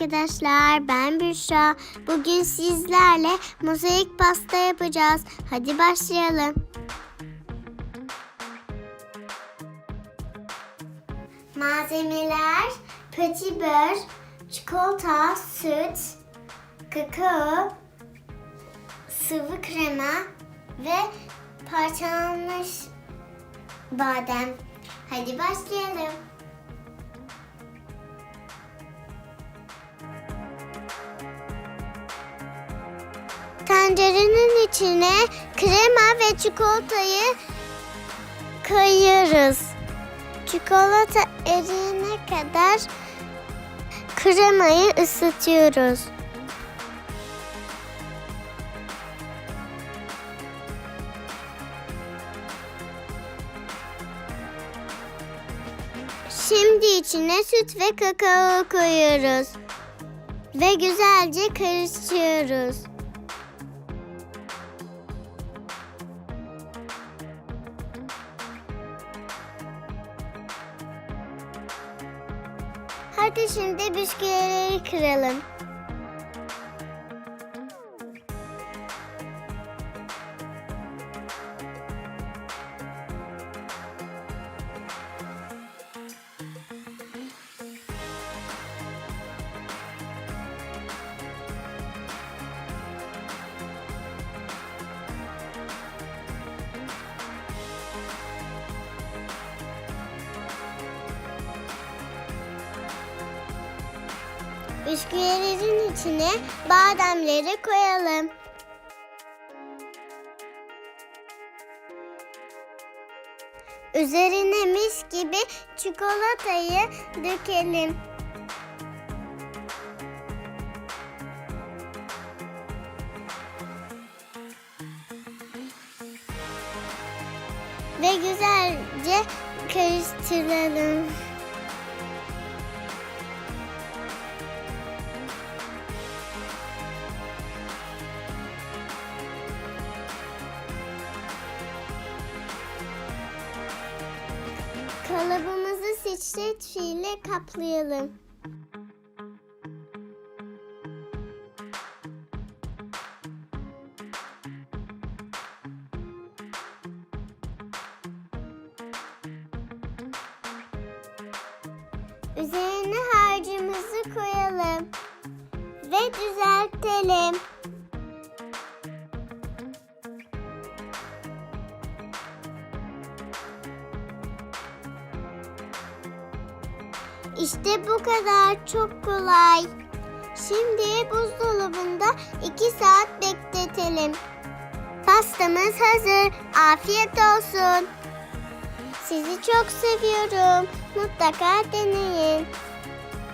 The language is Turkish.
arkadaşlar. Ben Büşra. Bugün sizlerle mozaik pasta yapacağız. Hadi başlayalım. Malzemeler pötibör, çikolata, süt, kakao, sıvı krema ve parçalanmış badem. Hadi başlayalım. Tencerenin içine krema ve çikolatayı koyuyoruz. Çikolata eriyene kadar kremayı ısıtıyoruz. Şimdi içine süt ve kakao koyuyoruz. Ve güzelce karıştırıyoruz. Hadi şimdi bisküvileri kıralım. Bisküvilerin içine bademleri koyalım. Üzerine mis gibi çikolatayı dökelim. Ve güzelce karıştıralım. Kalıbımızı streç ile kaplayalım. Üzerine harcımızı koyalım ve düzeltelim. İşte bu kadar çok kolay. Şimdi buzdolabında 2 saat bekletelim. Pastamız hazır. Afiyet olsun. Sizi çok seviyorum. Mutlaka deneyin.